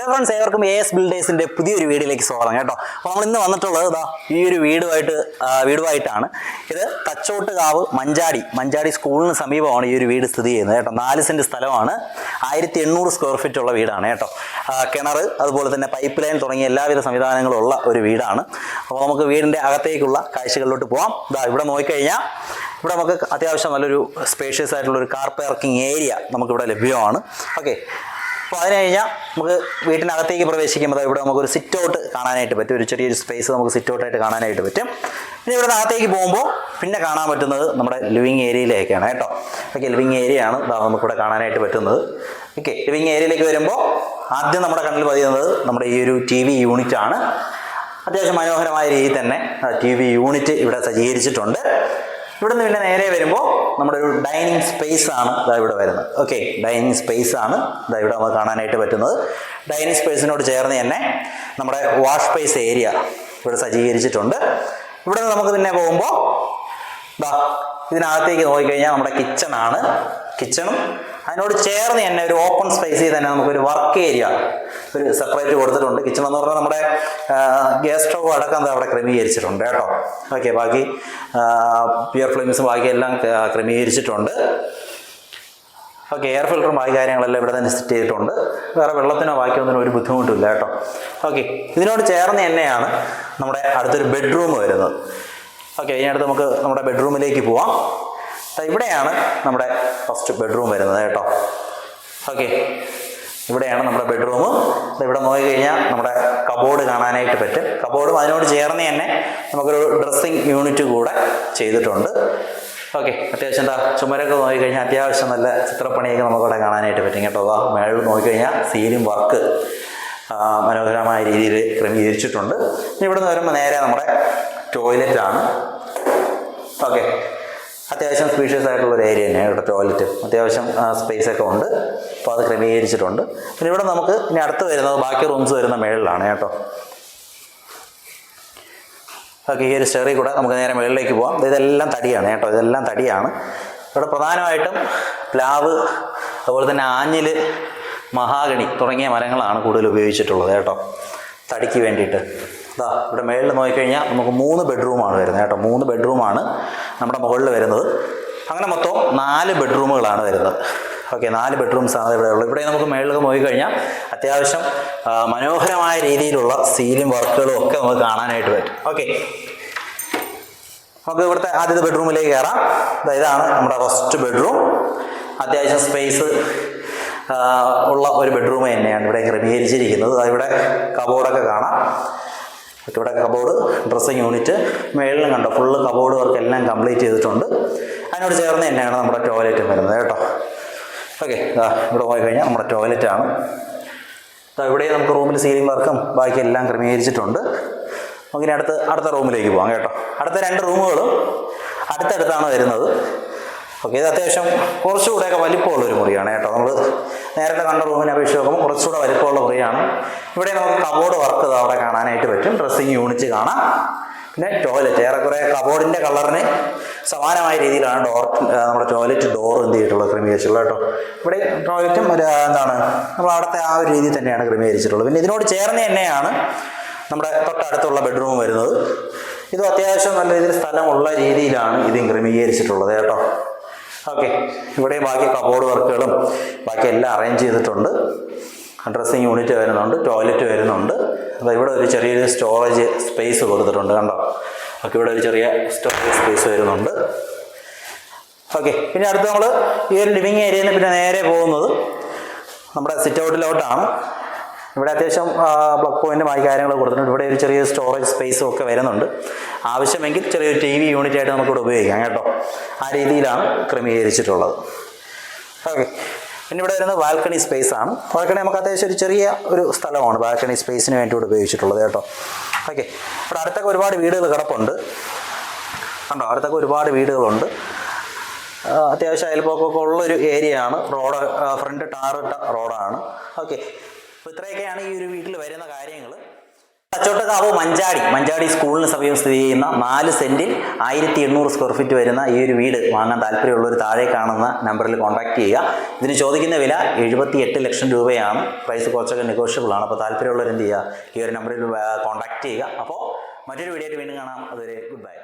Hello friends ഏവർക്കും A S ബിൽഡേഴ്സിന്റെ പുതിയൊരു വീഡിയോയിലേക്ക് സ്വാഗതം കേട്ടോ. അപ്പോൾ നമ്മൾ ഇന്ന് വന്നിട്ടുള്ളത് ഇതാ ഈ ഒരു വീടുമായിട്ട് വീടുമായിട്ടാണ്. ഇത് തച്ചോട്ടുകാവ് മഞ്ചാടി മഞ്ചാടി സ്കൂളിന് സമീപമാണ് ഈ ഒരു വീട് സ്ഥിതി ചെയ്യുന്നത് കേട്ടോ. നാല് സെന്റ് സ്ഥലമാണ്. ആയിരത്തി എണ്ണൂറ് സ്ക്വയർ ഫീറ്റ് ഉള്ള വീടാണ് കേട്ടോ. കിണർ അതുപോലെ തന്നെ പൈപ്പ് ലൈൻ തുടങ്ങിയ എല്ലാവിധ സംവിധാനങ്ങളും ഉള്ള ഒരു വീടാണ്. അപ്പോൾ നമുക്ക് വീടിന്റെ അകത്തേക്കുള്ള കാഴ്ചകളിലോട്ട് പോവാം. ഇതാ ഇവിടെ നോക്കിക്കഴിഞ്ഞാൽ ഇവിടെ നമുക്ക് അത്യാവശ്യം നല്ലൊരു സ്പേഷ്യസ് ആയിട്ടുള്ള ഒരു കാർ പാർക്കിംഗ് ഏരിയ നമുക്കിവിടെ ലഭ്യമാണ്. ഓക്കെ അപ്പോൾ അതിന് കഴിഞ്ഞാൽ നമുക്ക് വീട്ടിനകത്തേക്ക് പ്രവേശിക്കുമ്പോൾ ഇവിടെ നമുക്കൊരു സിറ്റ് ഔട്ട് കാണാനായിട്ട് പറ്റും. ഒരു ചെറിയൊരു സ്പേസ് നമുക്ക് സിറ്റ് ഔട്ടായിട്ട് കാണാനായിട്ട് പറ്റും. പിന്നെ ഇവിടെ അകത്തേക്ക് പോകുമ്പോൾ പിന്നെ കാണാൻ പറ്റുന്നത് നമ്മുടെ ലിവിങ് ഏരിയയിലേക്കാണ് കേട്ടോ. ഓക്കെ ലിവിങ് ഏരിയ ആണ് നമുക്കിവിടെ കാണാനായിട്ട് പറ്റുന്നത്. ഓക്കെ ലിവിങ് ഏരിയയിലേക്ക് വരുമ്പോൾ ആദ്യം നമ്മുടെ കണ്ണിൽ പതിയുന്നത് നമ്മുടെ ഈ ഒരു ടി വി യൂണിറ്റ് ആണ്. അത്യാവശ്യം മനോഹരമായ രീതിയിൽ തന്നെ ടി വി യൂണിറ്റ് ഇവിടെ സജ്ജീകരിച്ചിട്ടുണ്ട്. ഇവിടെ നിന്ന് പിന്നെ നേരെ വരുമ്പോൾ നമ്മുടെ ഒരു ഡൈനിങ് സ്പേസ് ആണ് ഇതാ ഇവിടെ വരുന്നത്. ഓക്കെ ഡൈനിങ് സ്പേസ് ആണ് ഇതാ ഇവിടെ നമുക്ക് കാണാനായിട്ട് പറ്റുന്നത്. ഡൈനിങ് സ്പേസിനോട് ചേർന്ന് തന്നെ നമ്മുടെ വാഷ് സ്പേസ് ഏരിയ ഇവിടെ സജ്ജീകരിച്ചിട്ടുണ്ട്. ഇവിടെ നമുക്ക് പിന്നെ പോകുമ്പോൾ ഇതിനകത്തേക്ക് നോക്കിക്കഴിഞ്ഞാൽ നമ്മുടെ കിച്ചൺ ആണ്. കിച്ചണും അതിനോട് ചേർന്ന് തന്നെ ഒരു ഓപ്പൺ സ്പേസിൽ തന്നെ നമുക്കൊരു വർക്ക് ഏരിയ ഒരു സെപ്പറേറ്റ് കൊടുത്തിട്ടുണ്ട്. കിച്ചൺ എന്ന് പറഞ്ഞാൽ നമ്മുടെ ഗ്യാസ് സ്റ്റവ് അടക്കം അവിടെ ക്രമീകരിച്ചിട്ടുണ്ട് കേട്ടോ. ഓക്കെ ബാക്കി പിയർ ഫ്ലെയിംസും ബാക്കി എല്ലാം ക്രമീകരിച്ചിട്ടുണ്ട്. ഓക്കെ എയർ ഫിൽറ്ററും ബാക്കി കാര്യങ്ങളെല്ലാം ഇവിടെ തന്നെ സെറ്റ് ചെയ്തിട്ടുണ്ട്. വേറെ വെള്ളത്തിനോ ബാക്കിയൊന്നിനോ ഒരു ബുദ്ധിമുട്ടില്ല കേട്ടോ. ഓക്കെ ഇതിനോട് ചേർന്ന് തന്നെയാണ് നമ്മുടെ അടുത്തൊരു ബെഡ്റൂം വരുന്നത്. ഓക്കെ ഇതിനടുത്ത് നമുക്ക് നമ്മുടെ ബെഡ്റൂമിലേക്ക് പോവാം. ഇവിടെയാണ് നമ്മുടെ ഫസ്റ്റ് ബെഡ്റൂം വരുന്നത് കേട്ടോ. ഓക്കെ ഇവിടെയാണ് നമ്മുടെ ബെഡ്റൂം ഇവിടെ നോക്കി കഴിഞ്ഞാൽ നമ്മുടെ കബോർഡ് കാണാനായിട്ട് പറ്റും. കബോർഡും അതിനോട് ചേർന്ന് തന്നെ നമുക്കൊരു ഡ്രസ്സിങ് യൂണിറ്റ് കൂടെ ചെയ്തിട്ടുണ്ട്. ഓക്കെ അത്യാവശ്യം എന്താ ചുമരൊക്കെ നോക്കിക്കഴിഞ്ഞാൽ അത്യാവശ്യം നല്ല ചിത്രപ്പണിയൊക്കെ നമുക്കവിടെ കാണാനായിട്ട് പറ്റും കേട്ടോ. അതാ മേളിൽ നോക്കിക്കഴിഞ്ഞാൽ സീലും വർക്ക് മനോഹരമായ രീതിയിൽ ക്രമീകരിച്ചിട്ടുണ്ട്. ഇനി ഇവിടെ നിന്ന് വരുമ്പോൾ നേരെ നമ്മുടെ ടോയ്ലറ്റാണ്. ഓക്കെ. അത്യാവശ്യം സ്പീഷ്യസ് ആയിട്ടുള്ള ഒരു ഏരിയ തന്നെയാണ് ഇവിടെ ടോയ്ലറ്റ്. അത്യാവശ്യം സ്പേസ് ഒക്കെ ഉണ്ട്. അപ്പോൾ അത് ക്രമീകരിച്ചിട്ടുണ്ട്. പിന്നെ ഇവിടെ നമുക്ക് ഇനി അടുത്ത് വരുന്നത് ബാക്കി റൂംസ് വരുന്ന മേളിലാണ് കേട്ടോ. ഓക്കെ ഈ ഒരു സ്റ്റെറിൽ കൂടെ നമുക്ക് നേരെ മുകളിലേക്ക് പോകാം ഇതെല്ലാം തടിയാണ് കേട്ടോ. ഇതെല്ലാം തടിയാണ്. ഇവിടെ പ്രധാനമായിട്ടും പ്ലാവ് അതുപോലെ തന്നെ ആഞ്ഞിൽ മഹാഗണി തുടങ്ങിയ മരങ്ങളാണ് കൂടുതൽ ഉപയോഗിച്ചിട്ടുള്ളത് കേട്ടോ. തടിക്ക് വേണ്ടിയിട്ട്. ഇതാ ഇവിടെ മേളിൽ നോക്കിക്കഴിഞ്ഞാൽ നമുക്ക് മൂന്ന് ബെഡ്റൂമാണ് വരുന്നത് കേട്ടോ. മൂന്ന് ബെഡ്റൂമാണ് നമ്മുടെ മുകളിൽ വരുന്നത്. അങ്ങനെ മൊത്തം നാല് ബെഡ്റൂമുകളാണ് വരുന്നത്. ഓക്കെ നാല് ബെഡ്റൂംസ് ആണ് ഇവിടെ ഉള്ളത്. ഇവിടെ നമുക്ക് മേളിലൊക്കെ നോക്കിക്കഴിഞ്ഞാൽ അത്യാവശ്യം മനോഹരമായ രീതിയിലുള്ള സീലിംഗ് വർക്കുകളും ഒക്കെ നമുക്ക് കാണാനായിട്ട് പറ്റും. ഓക്കെ നമുക്ക് ഇവിടുത്തെ ആദ്യത്തെ ബെഡ്റൂമിലേക്ക് കയറാം. ഇതാണ് നമ്മുടെ ഫസ്റ്റ് ബെഡ്റൂം അത്യാവശ്യം സ്പേസ് ഉള്ള ഒരു ബെഡ്റൂം തന്നെയാണ് ഇവിടെ ക്രമീകരിച്ചിരിക്കുന്നത്. ഇവിടെ കബോർഡൊക്കെ കാണാം. ഇവിടെ കബോർഡ് ഡ്രസ്സിങ് യൂണിറ്റ് മേളിലും കണ്ടോ ഫുള്ള് കബോർഡ് വർക്ക് എല്ലാം കംപ്ലീറ്റ് ചെയ്തിട്ടുണ്ട്. അതിനോട് ചേർന്ന് തന്നെയാണ് നമ്മുടെ ടോയ്ലറ്റും വരുന്നത് കേട്ടോ. ഓക്കെ ഇവിടെ പോയി കഴിഞ്ഞാൽ നമ്മുടെ ടോയ്ലറ്റാണ് ഇവിടെ നമുക്ക് റൂമിൽ സീലിംഗ് വർക്കും ബാക്കി എല്ലാം ക്രമീകരിച്ചിട്ടുണ്ട്. നമുക്കിനി അടുത്ത് അടുത്ത റൂമിലേക്ക് പോകാം കേട്ടോ. അടുത്ത രണ്ട് റൂമുകളും അടുത്തടുത്താണ് വരുന്നത്. ഓക്കെ ഇത് അത്യാവശ്യം കുറച്ചുകൂടെയൊക്കെ വലിപ്പമുള്ള ഒരു മുറിയാണ് കേട്ടോ. നമ്മൾ നേരത്തെ കണ്ട റൂമിനെ അപേക്ഷിച്ച് നോക്കുമ്പോൾ കുറച്ചുകൂടെ വലിപ്പമുള്ള മുറിയാണ്. ഇവിടെ നമുക്ക് കബോർഡ് വർക്ക് അവിടെ കാണാനായിട്ട് പറ്റും. ഡ്രസ്സിങ് യൂണിറ്റ് കാണാം. പിന്നെ ടോയ്ലറ്റ് ഏറെക്കുറെ കബോർഡിന്റെ കളറിന് സമാനമായ രീതിയിലാണ് ഡോർ നമ്മുടെ ടോയ്ലറ്റ് ഡോർ എന്ത് ചെയ്തിട്ടുള്ളത് ക്രമീകരിച്ചിട്ടുള്ളത് കേട്ടോ. ഇവിടെ ടോയ്ലറ്റും ഒരു എന്താണ് നമ്മൾ അവിടുത്തെ ആ ഒരു രീതിയിൽ തന്നെയാണ് ക്രമീകരിച്ചിട്ടുള്ളത്. പിന്നെ ഇതിനോട് ചേർന്ന് തന്നെയാണ് നമ്മുടെ തൊട്ടടുത്തുള്ള ബെഡ്റൂം വരുന്നത്. ഇതും അത്യാവശ്യം നല്ല രീതിയിൽ സ്ഥലമുള്ള രീതിയിലാണ് ഇതും ക്രമീകരിച്ചിട്ടുള്ളത് കേട്ടോ. ഓക്കെ. ഇവിടെ ബാക്കി കബോർഡ് വർക്കുകളും ബാക്കി എല്ലാം അറേഞ്ച് ചെയ്തിട്ടുണ്ട്. ഡ്രസ്സിങ് യൂണിറ്റ് വരുന്നുണ്ട് ടോയ്ലറ്റ് വരുന്നുണ്ട്. അപ്പോൾ ഇവിടെ ഒരു ചെറിയൊരു സ്റ്റോറേജ് സ്പേസ് കൊടുത്തിട്ടുണ്ട് കണ്ടോ? ഓക്കെ ഇവിടെ ഒരു ചെറിയ സ്റ്റോറേജ് സ്പേസ് വരുന്നുണ്ട്. ഓക്കെ പിന്നെ അടുത്ത് നമ്മൾ ഈ ഒരു ലിവിങ് ഏരിയയിൽ നിന്ന് പിന്നെ നേരെ പോകുന്നത് നമ്മുടെ സിറ്റ് ഔട്ടിലോട്ടാണ് ഇവിടെ അത്യാവശ്യം പ്ലഗ് ബാക്കി കാര്യങ്ങൾ കൊടുത്തിട്ടുണ്ട്. ഇവിടെ ഒരു ചെറിയ സ്റ്റോറേജ് സ്പേസും ഒക്കെ വരുന്നുണ്ട്. ആവശ്യമെങ്കിൽ ചെറിയൊരു ടി വി യൂണിറ്റ് ആയിട്ട് നമുക്കിവിടെ ഉപയോഗിക്കാം കേട്ടോ. ആ രീതിയിലാണ് ക്രമീകരിച്ചിട്ടുള്ളത്. ഓക്കെ പിന്നെ ഇവിടെ വരുന്നത് ബാൽക്കണി സ്പേസ് ആണ്. ബാൽക്കണി നമുക്ക് അത്യാവശ്യം ഒരു ചെറിയ ഒരു സ്ഥലമാണ് ബാൽക്കണി സ്പേസിന് വേണ്ടി ഇവിടെ ഉപയോഗിച്ചിട്ടുള്ളത് കേട്ടോ. ഓക്കെ ഇവിടെ അടുത്തൊക്കെ ഒരുപാട് വീടുകൾ കിടപ്പുണ്ട്. കണ്ടോ? അടുത്തൊക്കെ ഒരുപാട് വീടുകളുണ്ട്. അത്യാവശ്യം അയൽപ്പൊക്കമൊക്കെ ഉള്ളൊരു ഏരിയ ആണ്. റോഡ് ഫ്രണ്ട് ടാറിട്ട റോഡാണ് ഓക്കെ അപ്പോൾ ഇത്രയൊക്കെയാണ് ഈ ഒരു വീട്ടിൽ വരുന്ന കാര്യങ്ങൾ തച്ചോട്ടക്കാവ് മഞ്ചാടി. മഞ്ചാടി സ്കൂളിന് സമീപം സ്ഥിതി ചെയ്യുന്ന നാല് സെന്റിൽ ആയിരത്തി എണ്ണൂറ് സ്ക്വയർ ഫീറ്റ് വരുന്ന ഈ ഒരു വീട് വാങ്ങാൻ താല്പര്യമുള്ളവർ താഴെ കാണുന്ന നമ്പറിൽ കോൺടാക്ട് ചെയ്യുക. ഇതിന് ചോദിക്കുന്ന വില എഴുപത്തി എട്ട് ലക്ഷം രൂപയാണ്. പ്രൈസ് കുറച്ചൊക്കെ നെഗോഷ്യബിൾ ആണ്. അപ്പോൾ താല്പര്യമുള്ളവർ എന്ത് ചെയ്യുക? ഈ ഒരു നമ്പറിൽ കോൺടാക്ട് ചെയ്യുക. അപ്പോൾ മറ്റൊരു വീഡിയോ വീണ്ടും കാണാം. അതുവരെ ഗുഡ് ബൈ